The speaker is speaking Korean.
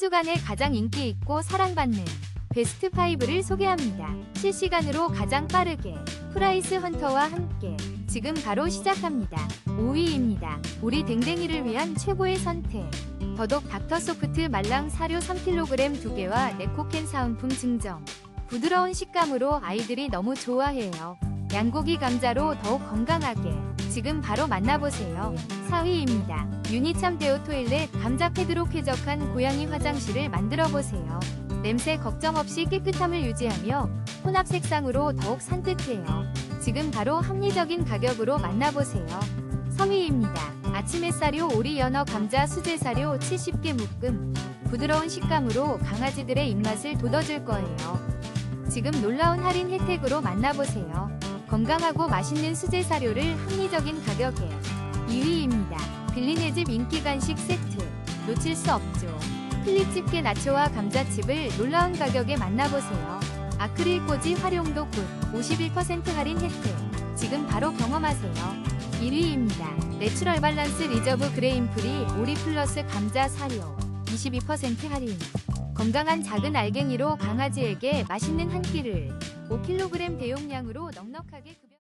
주간에 가장 인기 있고 사랑받는 베스트 5를 소개합니다. 실시간으로 가장 빠르게 프라이스 헌터와 함께 지금 바로 시작합니다. 5위입니다. 우리 댕댕이를 위한 최고의 선택. 더덕 닥터소프트 말랑 사료 3kg 2개와 네코캔 사은품 증정. 부드러운 식감으로 아이들이 너무 좋아해요. 양고기 감자로 더욱 건강하게 지금 바로 만나보세요. 4위입니다. 유니참 데오 토일렛 감자 패드로 쾌적한 고양이 화장실을 만들어 보세요. 냄새 걱정 없이 깨끗함을 유지하며 혼합 색상으로 더욱 산뜻해요. 지금 바로 합리적인 가격으로 만나보세요. 3위입니다. 아침 햇사료 오리 연어 감자 수제 사료 70개 묶음. 부드러운 식감으로 강아지들의 입맛을 돋워줄 거예요. 지금 놀라운 할인 혜택으로 만나보세요. 건강하고 맛있는 수제 사료를 합리적인 가격에 2위입니다. 빌리네 집 인기 간식 세트 놓칠 수 없죠. 클립 집게 나초와 감자칩을 놀라운 가격에 만나보세요. 아크릴 꽂이 활용도 굿51% 할인 혜택 지금 바로 경험하세요. 1위입니다. 내추럴 밸런스 리저브 그레인 프리 오리 플러스 감자 사료 22% 할인 건강한 작은 알갱이로 강아지에게 맛있는 한 끼를 5kg 대용량으로 넉넉하게 급-